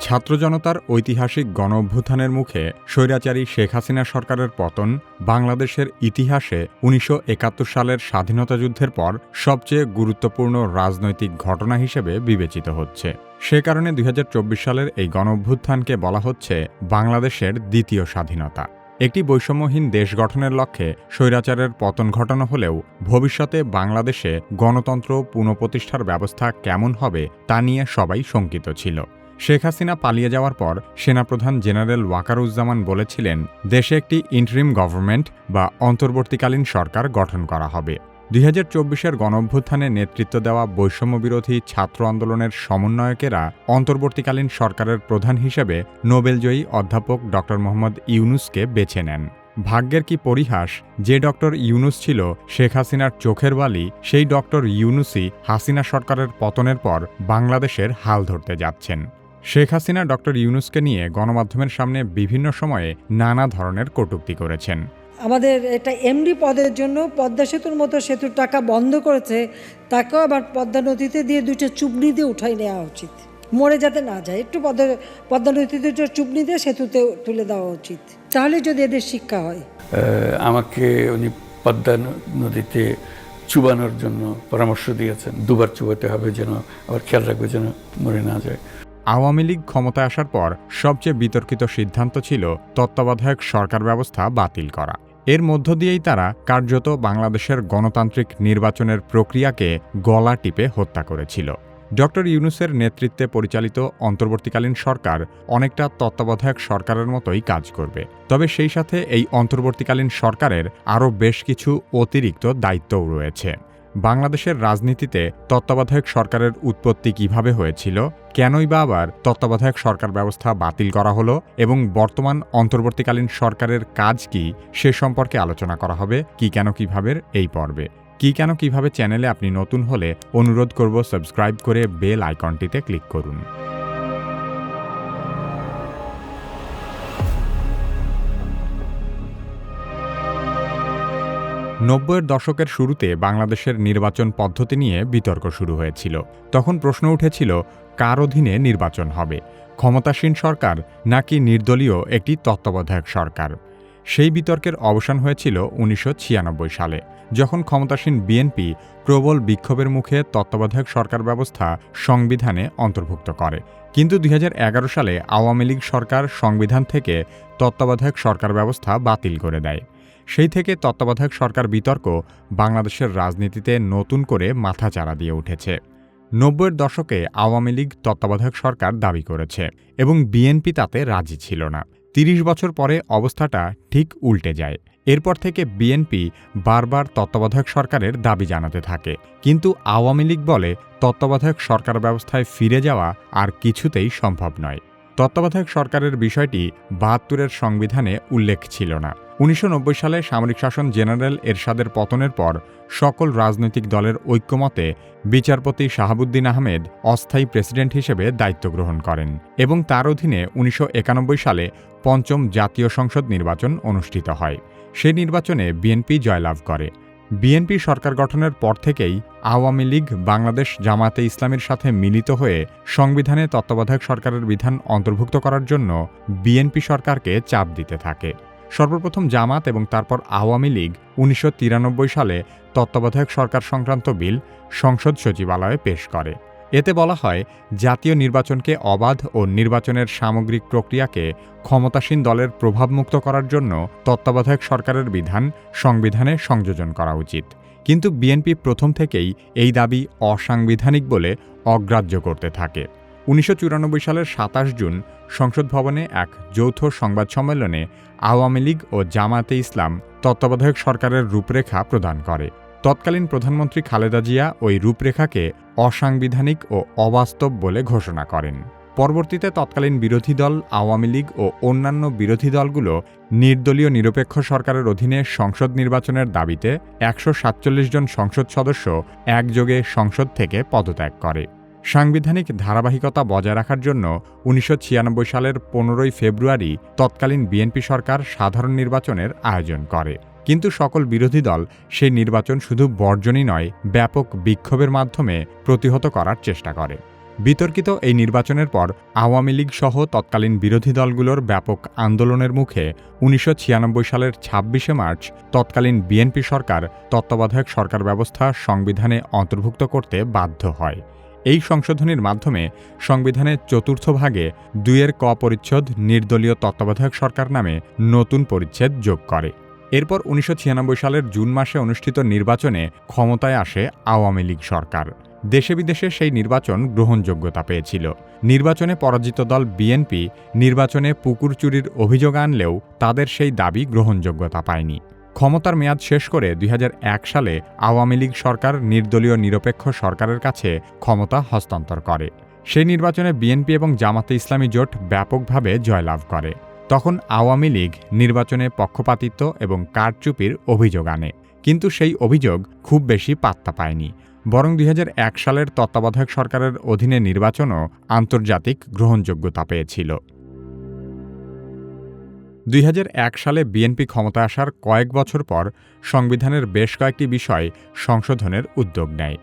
ছাত্র জনতার ঐতিহাসিক গণ অভ্যুত্থানের মুখে স্বৈরাচারী শেখ হাসিনা সরকারের পতন বাংলাদেশের ইতিহাসে উনিশশো একাত্তর সালের স্বাধীনতা যুদ্ধের পর সবচেয়ে গুরুত্বপূর্ণ রাজনৈতিক ঘটনা হিসেবে বিবেচিত হচ্ছে। সে কারণে দুই হাজার চব্বিশ সালের এই গণ অভ্যুত্থানকে বলা হচ্ছে বাংলাদেশের দ্বিতীয় স্বাধীনতা। একটি বৈষম্যহীন দেশ গঠনের লক্ষ্যে স্বৈরাচারের পতন ঘটানো হলেও ভবিষ্যতে বাংলাদেশে গণতন্ত্র পুনঃপ্রতিষ্ঠার ব্যবস্থা কেমন হবে তা নিয়ে সবাই শঙ্কিত ছিল। শেখ হাসিনা পালিয়ে যাওয়ার পর সেনাপ্রধান জেনারেল ওয়াকারুজ্জামান বলেছিলেন, দেশে একটি ইন্টারিম গভর্নমেন্ট বা অন্তর্বর্তীকালীন সরকার গঠন করা হবে। দুই হাজার চব্বিশের গণঅভ্যুত্থানে নেতৃত্ব দেওয়া বৈষম্যবিরোধী ছাত্র আন্দোলনের সমন্বয়কেরা অন্তর্বর্তীকালীন সরকারের প্রধান হিসেবে নোবেলজয়ী অধ্যাপক ড. মোহাম্মদ ইউনুসকে বেছে নেন। ভাগ্যের কি পরিহাস, যে ডক্টর ইউনুস ছিল শেখ হাসিনার চোখের বালি, সেই ডক্টর ইউনুসই হাসিনা সরকারের পতনের পর বাংলাদেশের হাল ধরতে যাচ্ছেন। শেখ হাসিনা ডক্টর ইউনুসকে নিয়ে গণমাধ্যমের সামনে বিভিন্ন সময়ে নানা ধরনের কটূক্তি করেছেন। আমাদের এটা এমডি পদের জন্য পদ্মা সেতুর মতো সেতুর টাকা বন্ধ করেছে তাকেও আবার পদ্মা নদীতে দিয়ে দুইটা চুবনি দিয়ে উঠাই নেওয়া উচিত। মরে যাতে না যায় একটু পদ্মা পদ্মা নদীতে দুটো চুবনি দিয়ে সেতুতে তুলে দেওয়া উচিত। তাহলে যদি এদের শিক্ষা হয়। আমাকে উনি পদ্মা নদীতে চুবানোর জন্য পরামর্শ দিয়েছেন। দুবার চুবাতে হবে যেন আবার খেয়াল রাখবে যেন মরে না যায়। আওয়ামী লীগ ক্ষমতায় আসার পর সবচেয়ে বিতর্কিত সিদ্ধান্ত ছিল তত্ত্বাবধায়ক সরকার ব্যবস্থা বাতিল করা। এর মধ্য দিয়েই তারা কার্যত বাংলাদেশের গণতান্ত্রিক নির্বাচনের প্রক্রিয়াকে গলা টিপে হত্যা করেছিল। ডক্টর ইউনুসের নেতৃত্বে পরিচালিত অন্তর্বর্তীকালীন সরকার অনেকটা তত্ত্বাবধায়ক সরকারের মতোই কাজ করবে। তবে সেই সাথে এই অন্তর্বর্তীকালীন সরকারের আরও বেশ কিছু অতিরিক্ত দায়িত্বও রয়েছে। বাংলাদেশের রাজনীতিতে তত্ত্বাবধায়ক সরকারের উৎপত্তি কীভাবে হয়েছিল, কেনই বা আবার তত্ত্বাবধায়ক সরকার ব্যবস্থা বাতিল করা হলো এবং বর্তমান অন্তর্বর্তীকালীন সরকারের কাজ কি সে সম্পর্কে আলোচনা করা হবে কি কেন কীভাবে এই পর্বে। কি কেন কীভাবে চ্যানেলে আপনি নতুন হলে অনুরোধ করব সাবস্ক্রাইব করে বেল আইকনটিতে ক্লিক করুন। নব্বইয়ের দশকের শুরুতে বাংলাদেশের নির্বাচন পদ্ধতি নিয়ে বিতর্ক শুরু হয়েছিল। তখন প্রশ্ন উঠেছিল, কার অধীনে নির্বাচন হবে? ক্ষমতাসীন সরকার নাকি নির্দলীয় একটি তত্ত্বাবধায়ক সরকার? সেই বিতর্কের অবসান হয়েছিল উনিশশো ছিয়ানব্বই সালে, যখন ক্ষমতাসীন বিএনপি প্রবল বিক্ষোভের মুখে তত্ত্বাবধায়ক সরকার ব্যবস্থা সংবিধানে অন্তর্ভুক্ত করে। কিন্তু দুই হাজার এগারো সালে আওয়ামী লীগ সরকার সংবিধান থেকে তত্ত্বাবধায়ক সরকার ব্যবস্থা বাতিল করে দেয়। সেই থেকে তত্ত্বাবধায়ক সরকার বিতর্ক বাংলাদেশের রাজনীতিতে নতুন করে মাথা মাথাচাড়া দিয়ে উঠেছে। নব্বইয়ের দশকে আওয়ামী লীগ তত্ত্বাবধায়ক সরকার দাবি করেছে এবং বিএনপি তাতে রাজি ছিল না। তিরিশ বছর পরে অবস্থাটা ঠিক উল্টে যায়। এরপর থেকে বিএনপি বারবার তত্ত্বাবধায়ক সরকারের দাবি জানাতে থাকে। কিন্তু আওয়ামী লীগ বলে তত্ত্বাবধায়ক সরকার ব্যবস্থায় ফিরে যাওয়া আর কিছুতেই সম্ভব নয়। তত্ত্বাবধায়ক সরকারের বিষয়টি বাহাত্তরের সংবিধানে উল্লেখ ছিল না। উনিশশো নব্বই সালে সামরিক শাসন জেনারেল এরশাদের পতনের পর সকল রাজনৈতিক দলের ঐক্যমতে বিচারপতি শাহাবুদ্দিন আহমেদ অস্থায়ী প্রেসিডেন্ট হিসেবে দায়িত্ব গ্রহণ করেন এবং তার অধীনে উনিশশো একানব্বই সালে পঞ্চম জাতীয় সংসদ নির্বাচন অনুষ্ঠিত হয়। সে নির্বাচনে বিএনপি জয়লাভ করে। বিএনপি সরকার গঠনের পর থেকেই আওয়ামী লীগ বাংলাদেশ জামাতে ইসলামের সাথে মিলিত হয়ে সংবিধানে তত্ত্বাবধায়ক সরকারের বিধান অন্তর্ভুক্ত করার জন্য বিএনপি সরকারকে চাপ দিতে থাকে। সর্বপ্রথম জামাত এবং তারপর আওয়ামী লীগ উনিশশো তিরানব্বই সালে তত্ত্বাবধায়ক সরকার সংক্রান্ত বিল সংসদ সচিবালয়ে পেশ করে। এতে বলা হয়, জাতীয় নির্বাচনকে অবাধ ও নির্বাচনের সামগ্রিক প্রক্রিয়াকে ক্ষমতাসীন দলের প্রভাবমুক্ত করার জন্য তত্ত্বাবধায়ক সরকারের বিধান, সংবিধানে সংযোজন করা উচিত। কিন্তু বিএনপি প্রথম থেকেই এই দাবি অসাংবিধানিক বলে অগ্রাহ্য করতে থাকে। উনিশশো চুরানব্বই সালের সাতাশ জুন সংসদ ভবনে এক যৌথ সংবাদ সম্মেলনে আওয়ামী লীগ ও জামাতে ইসলাম তত্ত্বাবধায়ক সরকারের রূপরেখা প্রদান করে। তৎকালীন প্রধানমন্ত্রী খালেদা জিয়া ওই রূপরেখাকে অসাংবিধানিক ও অবাস্তব বলে ঘোষণা করেন। পরবর্তীতে তৎকালীন বিরোধী দল, আওয়ামী লীগ ও অন্যান্য বিরোধী দলগুলো নির্দলীয় নিরপেক্ষ সরকারের অধীনে সংসদ নির্বাচনের দাবিতে একশো সাতচল্লিশ জন সংসদ সদস্য একযোগে সংসদ থেকে পদত্যাগ করে। সাংবিধানিক ধারাবাহিকতা বজায় রাখার জন্য উনিশশো ছিয়ানব্বই সালের পনেরোই ফেব্রুয়ারি তৎকালীন বিএনপি সরকার সাধারণ নির্বাচনের আয়োজন করে। কিন্তু সকল বিরোধী দল সেই নির্বাচন শুধু বর্জনই নয়, ব্যাপক বিক্ষোভের মাধ্যমে প্রতিহত করার চেষ্টা করে। বিতর্কিত এই নির্বাচনের পর আওয়ামী লীগ সহ তৎকালীন বিরোধী দলগুলোর ব্যাপক আন্দোলনের মুখে উনিশশো ছিয়ানব্বই সালের ছাব্বিশে মার্চ তৎকালীন বিএনপি সরকার তত্ত্বাবধায়ক সরকার ব্যবস্থা সংবিধানে অন্তর্ভুক্ত করতে বাধ্য হয়। এই সংশোধনীর মাধ্যমে সংবিধানের চতুর্থ ভাগে দুইয়ের ক পরিচ্ছদ নির্দলীয় তত্ত্বাবধায়ক সরকার নামে নতুন পরিচ্ছেদ যোগ করে। এরপর উনিশশো ছিয়ানব্বই সালের জুন মাসে অনুষ্ঠিত নির্বাচনে ক্ষমতায় আসে আওয়ামী লীগ সরকার। দেশে বিদেশে সেই নির্বাচন গ্রহণযোগ্যতা পেয়েছিল। নির্বাচনে পরাজিত দল বিএনপি নির্বাচনে পুকুর চুরির অভিযোগ আনলেও তাদের সেই দাবি গ্রহণযোগ্যতা পায়নি। ক্ষমতার মেয়াদ শেষ করে দুই হাজার এক সালে আওয়ামী লীগ সরকার নির্দলীয় নিরপেক্ষ সরকারের কাছে ক্ষমতা হস্তান্তর করে। সেই নির্বাচনে বিএনপি এবং জামাতে ইসলামী জোট ব্যাপকভাবে জয়লাভ করে। তখন আওয়ামী লীগ নির্বাচনে পক্ষপাতিত্ব এবং কারচুপির অভিযোগ আনে। কিন্তু সেই অভিযোগ খুব বেশি পাত্তা পায়নি। বরং দুই হাজার এক সালের তত্ত্বাবধায়ক সরকারের অধীনে নির্বাচনও আন্তর্জাতিক গ্রহণযোগ্যতা পেয়েছিল। দুই হাজার এক সালে বিএনপি ক্ষমতা আসার কয়েক বছর পর সংবিধানের বেশ কয়েকটি বিষয় সংশোধনের উদ্যোগ নেয়।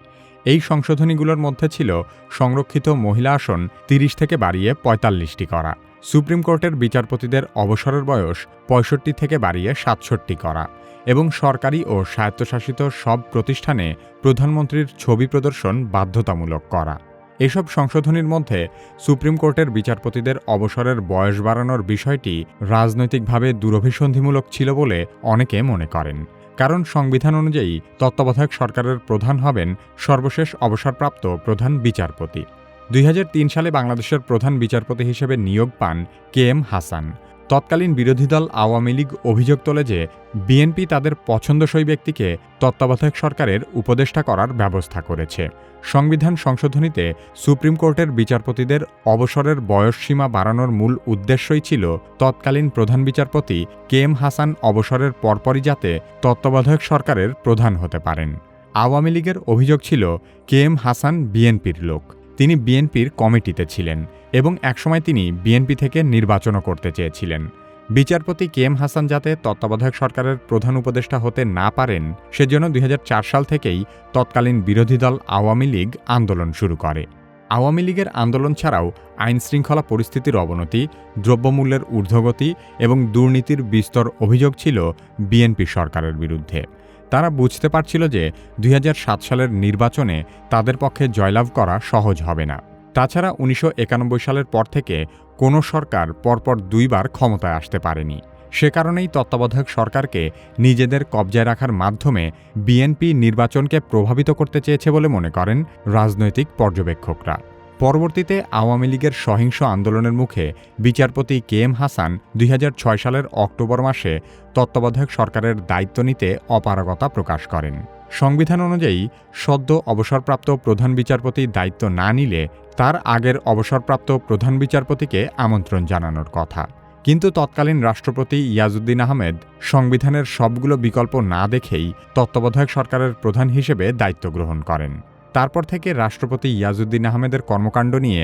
এই সংশোধনীগুলোর মধ্যে ছিল সংরক্ষিত মহিলা আসন তিরিশ থেকে বাড়িয়ে পঁয়তাল্লিশটি করা। সুপ্রিম কোর্টের বিচারপতিদের অবসরের বয়স পঁয়ষট্টি থেকে বাড়িয়ে সাতষট্টি করা এবং সরকারি ও স্বায়ত্তশাসিত সব প্রতিষ্ঠানে প্রধানমন্ত্রীর ছবি প্রদর্শন বাধ্যতামূলক করা। এসব সংশোধনীর মধ্যে সুপ্রিম কোর্টের বিচারপতিদের অবসরের বয়স বাড়ানোর বিষয়টি রাজনৈতিকভাবে দুরভিসন্ধিমূলক ছিল বলে অনেকে মনে করেন। কারণ সংবিধান অনুযায়ী তত্ত্বাবধায়ক সরকারের প্রধান হবেন সর্বশেষ অবসরপ্রাপ্ত প্রধান বিচারপতি। দুই হাজার তিন সালে বাংলাদেশের প্রধান বিচারপতি হিসেবে নিয়োগ পান কে এম হাসান। তৎকালীন বিরোধী দল আওয়ামী লীগ অভিযোগ তোলে যে, বিএনপি তাদের পছন্দসই ব্যক্তিকে তত্ত্বাবধায়ক সরকারের উপদেষ্টা করার ব্যবস্থা করেছে। সংবিধান সংশোধনীতে সুপ্রিম কোর্টের বিচারপতিদের অবসরের বয়সসীমা বাড়ানোর মূল উদ্দেশ্যই ছিল তৎকালীন প্রধান বিচারপতি কে এম হাসান অবসরের পরপরই যাতে তত্ত্বাবধায়ক সরকারের প্রধান হতে পারেন। আওয়ামী লীগের অভিযোগ ছিল, কে এম হাসান বিএনপির লোক। তিনি বিএনপির কমিটিতে ছিলেন এবং একসময় তিনি বিএনপি থেকে নির্বাচনও করতে চেয়েছিলেন। বিচারপতি কে এম হাসান যাতে তত্ত্বাবধায়ক সরকারের প্রধান উপদেষ্টা হতে না পারেন, সেজন্য দুই হাজার চার সাল থেকেই তৎকালীন বিরোধী দল আওয়ামী লীগ আন্দোলন শুরু করে। আওয়ামী লীগের আন্দোলন ছাড়াও আইন শৃঙ্খলা পরিস্থিতির অবনতি, দ্রব্যমূল্যের ঊর্ধ্বগতি এবং দুর্নীতির বিস্তর অভিযোগ ছিল বিএনপি সরকারের বিরুদ্ধে। তারা বুঝতে পারছিল যে দুই হাজার সাত সালের নির্বাচনে তাদের পক্ষে জয়লাভ করা সহজ হবে না। তাছাড়া উনিশশো একানব্বই সালের পর থেকে কোনো সরকার পরপর দুইবার ক্ষমতায় আসতে পারেনি। সে কারণেই তত্ত্বাবধায়ক সরকারকে নিজেদের কবজায় রাখার মাধ্যমে বিএনপি নির্বাচনকে প্রভাবিত করতে চেয়েছে বলে মনে করেন রাজনৈতিক পর্যবেক্ষকরা। পরবর্তীতে আওয়ামী লীগের সহিংস আন্দোলনের মুখে বিচারপতি কে এম হাসান দুই হাজার ছয় সালের অক্টোবর মাসে তত্ত্বাবধায়ক সরকারের দায়িত্ব নিতে অপারগতা প্রকাশ করেন। সংবিধান অনুযায়ী সদ্য অবসরপ্রাপ্ত প্রধান বিচারপতি দায়িত্ব না নিলে তার আগের অবসরপ্রাপ্ত প্রধান বিচারপতিকে আমন্ত্রণ জানানোর কথা। কিন্তু তৎকালীন রাষ্ট্রপতি ইয়াজউদ্দিন আহমেদ সংবিধানের সবগুলো বিকল্প না দেখেই তত্ত্বাবধায়ক সরকারের প্রধান হিসেবে দায়িত্ব গ্রহণ করেন। তারপর থেকে রাষ্ট্রপতি ইয়াজউদ্দিন আহমেদের কর্মকাণ্ড নিয়ে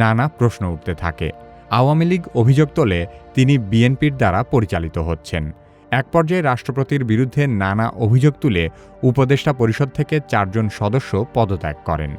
নানা প্রশ্ন উঠতে থাকে। আওয়ামী লীগ অভিযোগ তোলে তিনি বিএনপির দ্বারা পরিচালিত হচ্ছেন। এক পর্যায়ে রাষ্ট্রপতির বিরুদ্ধে নানা অভিযোগ তুলে উপদেষ্টা পরিষদ থেকে চারজন সদস্য পদত্যাগ করেন।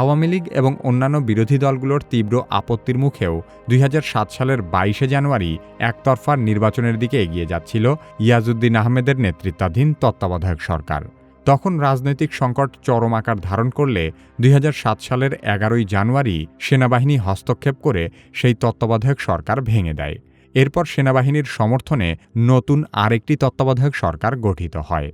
আওয়ামী লীগ এবং অন্যান্য বিরোধী দলগুলোর তীব্র আপত্তির মুখেও দুই হাজার সাত সালের বাইশে জানুয়ারি একতরফার নির্বাচনের দিকে এগিয়ে যাচ্ছিল ইয়াজউদ্দিন আহমেদের নেতৃত্বাধীন তত্ত্বাবধায়ক সরকার। তখন রাজনৈতিক সংকট চরম আকার ধারণ করলে দুই হাজার সাত সালের এগারোই জানুয়ারি সেনাবাহিনী হস্তক্ষেপ করে সেই তত্ত্বাবধায়ক সরকার ভেঙে দেয়। এরপর সেনাবাহিনীর সমর্থনে নতুন আরেকটি তত্ত্বাবধায়ক সরকার গঠিত হয়।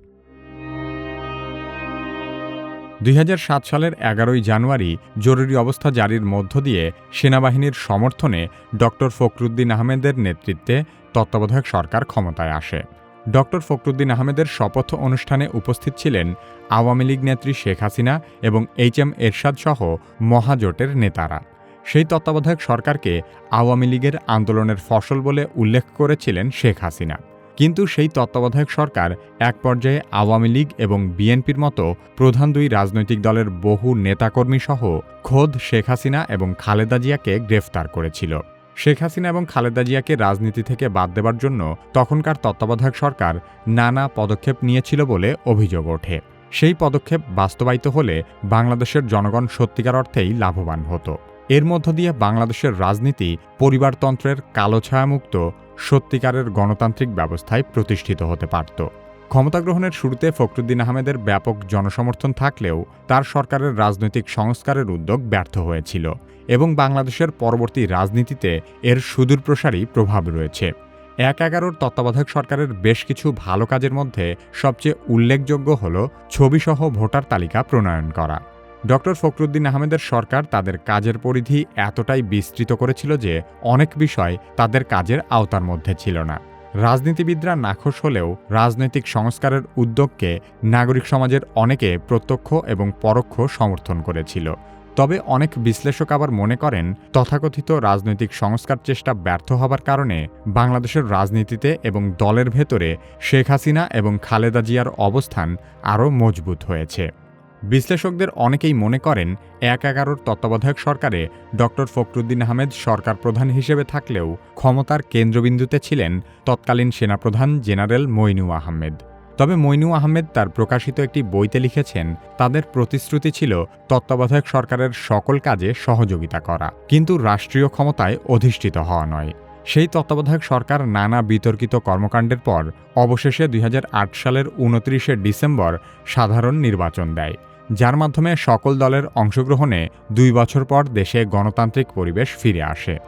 দুই হাজার সাত সালের এগারোই জানুয়ারি জরুরি অবস্থা জারির মধ্য দিয়ে সেনাবাহিনীর সমর্থনে ডক্টর ফখরুদ্দিন আহমেদের নেতৃত্বে তত্ত্বাবধায়ক সরকার ক্ষমতায় আসে। ডক্টর ফখরুদ্দিন আহমেদের শপথ অনুষ্ঠানে উপস্থিত ছিলেন আওয়ামী লীগ নেত্রী শেখ হাসিনা এবং এইচ এম এরশাদ সহ মহাজোটের নেতারা। সেই তত্ত্বাবধায়ক সরকারকে আওয়ামী লীগের আন্দোলনের ফসল বলে উল্লেখ করেছিলেন শেখ হাসিনা। কিন্তু সেই তত্ত্বাবধায়ক সরকার এক পর্যায়ে আওয়ামী লীগ এবং বিএনপির মতো প্রধান দুই রাজনৈতিক দলের বহু নেতাকর্মী সহ খোদ শেখ হাসিনা এবং খালেদা জিয়াকে গ্রেফতার করেছিল। শেখ হাসিনা এবং খালেদা জিয়াকে রাজনীতি থেকে বাদ দেবার জন্য তখনকার তত্ত্বাবধায়ক সরকার নানা পদক্ষেপ নিয়েছিল বলে অভিযোগ ওঠে। সেই পদক্ষেপ বাস্তবায়িত হলে বাংলাদেশের জনগণ সত্যিকার অর্থেই লাভবান হতো। এর মধ্য দিয়ে বাংলাদেশের রাজনীতি পরিবারতন্ত্রের কালো ছায়ামুক্ত, সত্যিকারের গণতান্ত্রিক ব্যবস্থায় প্রতিষ্ঠিত হতে পারত। ক্ষমতা গ্রহণের শুরুতে ফখরুদ্দিন আহমেদের ব্যাপক জনসমর্থন থাকলেও তার সরকারের রাজনৈতিক সংস্কারের উদ্যোগ ব্যর্থ হয়েছিল এবং বাংলাদেশের পরবর্তী রাজনীতিতে এর সুদূরপ্রসারী প্রভাব রয়েছে। এক এগারোর তত্ত্বাবধায়ক সরকারের বেশ কিছু ভালো কাজের মধ্যে সবচেয়ে উল্লেখযোগ্য হল ছবিসহ ভোটার তালিকা প্রণয়ন করা। ডক্টর ফখরুদ্দিন আহমেদের সরকার তাদের কাজের পরিধি এতটাই বিস্তৃত করেছিল যে অনেক বিষয় তাদের কাজের আওতার মধ্যে ছিল না। রাজনীতিবিদরা নাখোশ হলেও রাজনৈতিক সংস্কারের উদ্যোগকে নাগরিক সমাজের অনেকে প্রত্যক্ষ এবং পরোক্ষ সমর্থন করেছিল। তবে অনেক বিশ্লেষক আবার মনে করেন, তথাকথিত রাজনৈতিক সংস্কার চেষ্টা ব্যর্থ হবার কারণে বাংলাদেশের রাজনীতিতে এবং দলের ভেতরে শেখ হাসিনা এবং খালেদা জিয়ার অবস্থান আরও মজবুত হয়েছে। বিশ্লেষকদের অনেকেই মনে করেন এক এগারোর তত্ত্বাবধায়ক সরকারে ডক্টর ফখরুদ্দিন আহমেদ সরকার প্রধান হিসেবে থাকলেও ক্ষমতার কেন্দ্রবিন্দুতে ছিলেন তৎকালীন সেনাপ্রধান জেনারেল মইনু আহমেদ। তবে মইনু আহমেদ তার প্রকাশিত একটি বইতে লিখেছেন, তাদের প্রতিশ্রুতি ছিল তত্ত্বাবধায়ক সরকারের সকল কাজে সহযোগিতা করা, কিন্তু রাষ্ট্রীয় ক্ষমতায় অধিষ্ঠিত হওয়া নয়। সেই তত্ত্বাবধায়ক সরকার নানা বিতর্কিত কর্মকাণ্ডের পর অবশেষে দুই হাজার আট সালের উনত্রিশে ডিসেম্বর সাধারণ নির্বাচন দেয়। যার মাধ্যমে সকল দলের অংশগ্রহণে দুই বছর পর দেশে গণতান্ত্রিক পরিবেশ ফিরে আসে।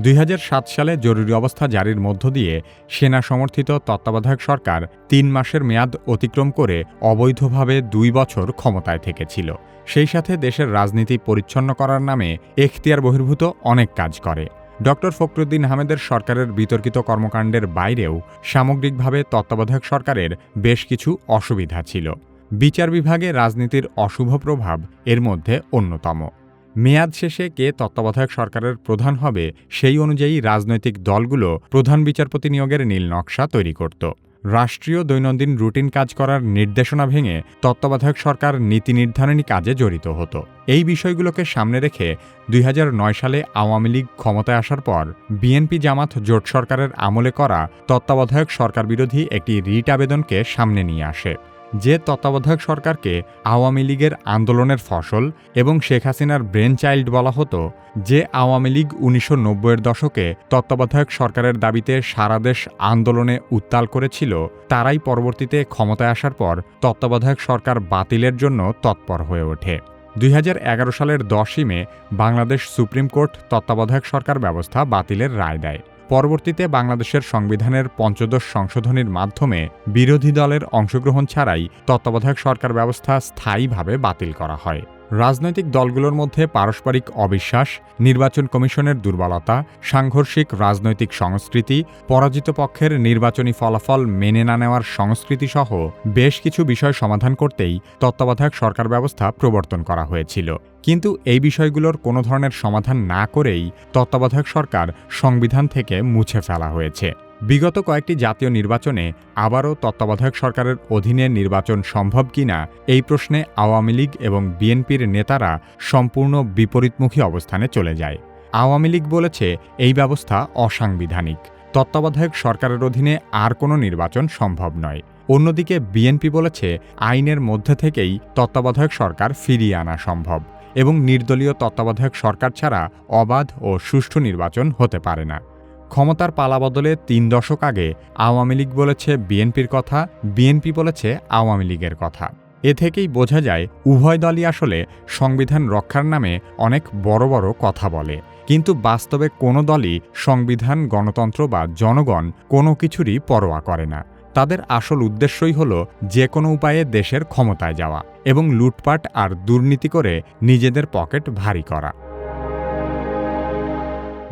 দুই হাজার সাত সালে জরুরি অবস্থা জারির মধ্য দিয়ে সেনা সমর্থিত তত্ত্বাবধায়ক সরকার তিন মাসের মেয়াদ অতিক্রম করে অবৈধভাবে দুই বছর ক্ষমতায় থেকেছিল। সেই সাথে দেশের রাজনীতি পরিচ্ছন্ন করার নামে এখতিয়ার বহির্ভূত অনেক কাজ করে। ডক্টর ফখরুদ্দিন আহমেদের সরকারের বিতর্কিত কর্মকাণ্ডের বাইরেও সামগ্রিকভাবে তত্ত্বাবধায়ক সরকারের বেশ কিছু অসুবিধা ছিল। বিচার বিভাগে রাজনীতির অশুভ প্রভাব এর মধ্যে অন্যতম। মেয়াদ শেষে কে তত্ত্বাবধায়ক সরকারের প্রধান হবে সেই অনুযায়ী রাজনৈতিক দলগুলো প্রধান বিচারপতি নিয়োগের নীল নকশা তৈরি করত। রাষ্ট্রীয় দৈনন্দিন রুটিন কাজ করার নির্দেশনা ভেঙে তত্ত্বাবধায়ক সরকার নীতি নির্ধারণী কাজে জড়িত হতো। এই বিষয়গুলোকে সামনে রেখে দুই হাজার নয় সালে আওয়ামী লীগ ক্ষমতায় আসার পর বিএনপি জামাত জোট সরকারের আমলে করা তত্ত্বাবধায়ক সরকার বিরোধী একটি রিট আবেদনকে সামনে নিয়ে আসে। যে তত্ত্বাবধায়ক সরকারকে আওয়ামী লীগের আন্দোলনের ফসল এবং শেখ হাসিনার ব্রেন চাইল্ড বলা হতো, যে আওয়ামী লীগ উনিশশো নব্বইয়ের দশকে তত্ত্বাবধায়ক সরকারের দাবিতে সারা দেশ আন্দোলনে উত্তাল করেছিল, তারাই পরবর্তীতে ক্ষমতায় আসার পর তত্ত্বাবধায়ক সরকার বাতিলের জন্য তৎপর হয়ে ওঠে। দুই হাজার এগারো সালের দশই মে বাংলাদেশ সুপ্রিম কোর্ট তত্ত্বাবধায়ক সরকার ব্যবস্থা বাতিলের রায় দেয়। পরবর্তীতে বাংলাদেশের সংবিধানের পঞ্চদশ সংশোধনীর মাধ্যমে বিরোধী দলের অংশগ্রহণ ছাড়াই তত্ত্বাবধায়ক সরকার ব্যবস্থা স্থায়ীভাবে বাতিল করা হয়। রাজনৈতিক দলগুলোর মধ্যে পারস্পরিক অবিশ্বাস, নির্বাচন কমিশনের দুর্বলতা, সাংঘর্ষিক রাজনৈতিক সংস্কৃতি, পরাজিত পক্ষের নির্বাচনী ফলাফল মেনে না নেওয়ার সংস্কৃতি সহ বেশ কিছু বিষয় সমাধান করতেই তত্ত্বাবধায়ক সরকার ব্যবস্থা প্রবর্তন করা হয়েছিল। কিন্তু এই বিষয়গুলোর কোনো ধরনের সমাধান না করেই তত্ত্বাবধায়ক সরকার সংবিধান থেকে মুছে ফেলা হয়েছে। বিগত কয়েকটি জাতীয় নির্বাচনে আবারও তত্ত্বাবধায়ক সরকারের অধীনে নির্বাচন সম্ভব কিনা এই প্রশ্নে আওয়ামী লীগ এবং বিএনপির নেতারা সম্পূর্ণ বিপরীতমুখী অবস্থানে চলে যায়। আওয়ামী লীগ বলেছে, এই ব্যবস্থা অসাংবিধানিক। তত্ত্বাবধায়ক সরকারের অধীনে আর কোনো নির্বাচন সম্ভব নয়। অন্যদিকে বিএনপি বলেছে, আইনের মধ্যে থেকেই তত্ত্বাবধায়ক সরকার ফিরিয়ে আনা সম্ভব এবং নির্দলীয় তত্ত্বাবধায়ক সরকার ছাড়া অবাধ ও সুষ্ঠু নির্বাচন হতে পারে না। ক্ষমতার পালাবদলে তিন দশক আগে আওয়ামী লীগ বলেছে বিএনপির কথা, বিএনপি বলেছে আওয়ামী লীগের কথা। এ থেকেই বোঝা যায়, উভয় দলই আসলে সংবিধান রক্ষার নামে অনেক বড় বড় কথা বলে। কিন্তু বাস্তবে কোনো দলই সংবিধান, গণতন্ত্র বা জনগণ কোনো কিছুরই পরোয়া করে না। তাদের আসল উদ্দেশ্যই হল যে কোনো উপায়ে দেশের ক্ষমতায় যাওয়া এবং লুটপাট আর দুর্নীতি করে নিজেদের পকেট ভারী করা।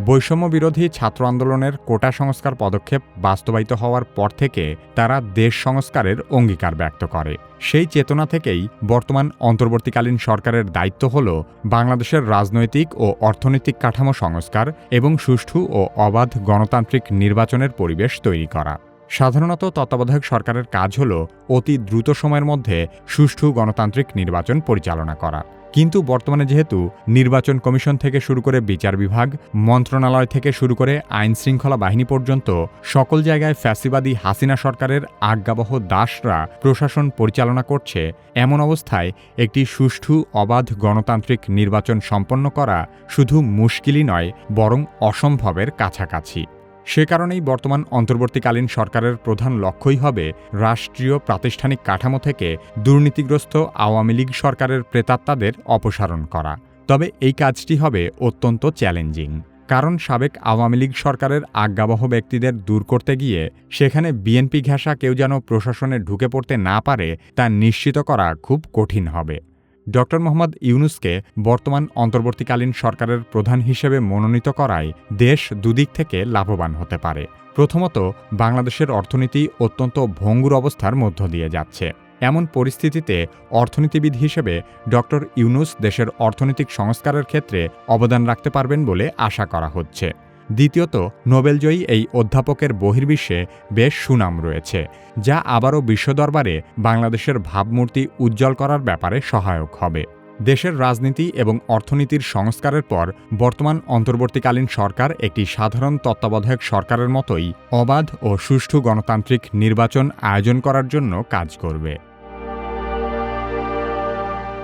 বৈষম্য বিরোধী ছাত্র আন্দোলনের কোটা সংস্কার পদক্ষেপ বাস্তবায়িত হওয়ার পর থেকে তারা দেশ সংস্কারের অঙ্গীকার ব্যক্ত করে। সেই চেতনা থেকেই বর্তমান অন্তর্বর্তীকালীন সরকারের দায়িত্ব হল বাংলাদেশের রাজনৈতিক ও অর্থনৈতিক কাঠামো সংস্কার এবং সুষ্ঠু ও অবাধ গণতান্ত্রিক নির্বাচনের পরিবেশ তৈরি করা। সাধারণত তত্ত্বাবধায়ক সরকারের কাজ হল অতি দ্রুত সময়ের মধ্যে সুষ্ঠু গণতান্ত্রিক নির্বাচন পরিচালনা করা। কিন্তু বর্তমানে যেহেতু নির্বাচন কমিশন থেকে শুরু করে বিচার বিভাগ, মন্ত্রণালয় থেকে শুরু করে আইন শৃঙ্খলা বাহিনী পর্যন্ত সকল জায়গায় ফ্যাসিবাদী হাসিনা সরকারের আজ্ঞাবহ দাসরা প্রশাসন পরিচালনা করছে, এমন অবস্থায় একটি সুষ্ঠু, অবাধ গণতান্ত্রিক নির্বাচন সম্পন্ন করা শুধু মুশকিলই নয়, বরং অসম্ভবের কাছাকাছি। সে কারণেই বর্তমান অন্তর্বর্তীকালীন সরকারের প্রধান লক্ষ্যই হবে রাষ্ট্রীয় প্রাতিষ্ঠানিক কাঠামো থেকে দুর্নীতিগ্রস্ত আওয়ামী লীগ সরকারের প্রেতাত্মাদের অপসারণ করা। তবে এই কাজটি হবে অত্যন্ত চ্যালেঞ্জিং, কারণ সাবেক আওয়ামী লীগ সরকারের আজ্ঞাবহ ব্যক্তিদের দূর করতে গিয়ে সেখানে বিএনপি ঘেঁষা কেউ যেন প্রশাসনে ঢুকে পড়তে না পারে তা নিশ্চিত করা খুব কঠিন হবে। ড. মোহাম্মদ ইউনুসকে বর্তমান অন্তর্বর্তীকালীন সরকারের প্রধান হিসেবে মনোনীত করায় দেশ দুদিক থেকে লাভবান হতে পারে। প্রথমত, বাংলাদেশের অর্থনীতি অত্যন্ত ভঙ্গুর অবস্থার মধ্য দিয়ে যাচ্ছে। এমন পরিস্থিতিতে অর্থনীতিবিদ হিসেবে ড. ইউনুস দেশের অর্থনৈতিক সংস্কারের ক্ষেত্রে অবদান রাখতে পারবেন বলে আশা করা হচ্ছে। দ্বিতীয়ত, নোবেলজয়ী এই অধ্যাপকের বহির্বিশ্বে বেশ সুনাম রয়েছে, যা আবারও বিশ্ব দরবারে বাংলাদেশের ভাবমূর্তি উজ্জ্বল করার ব্যাপারে সহায়ক হবে। দেশের রাজনীতি এবং অর্থনীতির সংস্কারের পর বর্তমান অন্তর্বর্তীকালীন সরকার একটি সাধারণ তত্ত্বাবধায়ক সরকারের মতোই অবাধ ও সুষ্ঠু গণতান্ত্রিক নির্বাচন আয়োজন করার জন্য কাজ করবে।